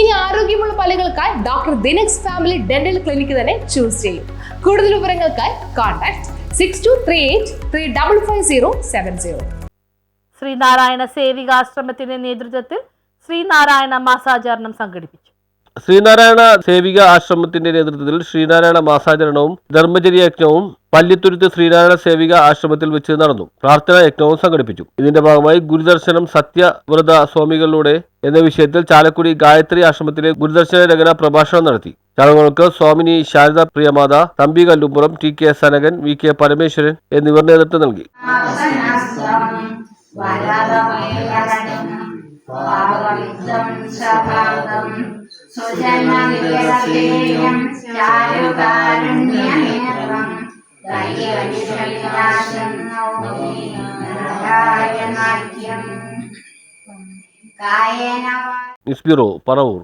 ഇനി ആരോഗ്യമുള്ള പല്ലുകൾക്കായി doctor Dinex family dental clinic തന്നെ ചൂസ് ചെയ്യും. കൂടുതൽ വിവരങ്ങൾക്കായി contact six two three eight three double five zero seven zero Sreenarayana സേവികാശ്രമത്തിന്റെ നേതൃത്വത്തിൽ ശ്രീനാരായണ മാസാചരണം സംഘടിപ്പിച്ചു. ശ്രീനാരായണ സേവിക ആശ്രമത്തിന്റെ നേതൃത്വത്തിൽ ശ്രീനാരായണ മാസാചരണവും ധർമ്മചര്യ യജ്ഞവും പല്ലിത്തുരുത്ത് ശ്രീനാരായണ സേവിക ആശ്രമത്തിൽ വെച്ച് നടന്നു. പ്രാർത്ഥനാ യജ്ഞവും സംഘടിപ്പിച്ചു. ഇതിന്റെ ഭാഗമായി ഗുരുദർശനം സത്യവ്രത സ്വാമികളിലൂടെ എന്ന വിഷയത്തിൽ ചാലക്കുടി ഗായത്രി ആശ്രമത്തിലെ ഗുരുദർശന രചന പ്രഭാഷണം നടത്തി. ചടങ്ങുകൾക്ക് Swamini Sarada Priyamatha Thampi Kallumpuram T K Sanakan V K Parameswaran എന്നിവർ നേതൃത്വം നൽകി. പാപവിദ്ധം സ്വഭാവം ചാരുകാരുണ്യമേകം ന്യൂസ് ബ്യൂറോ പറവൂർ.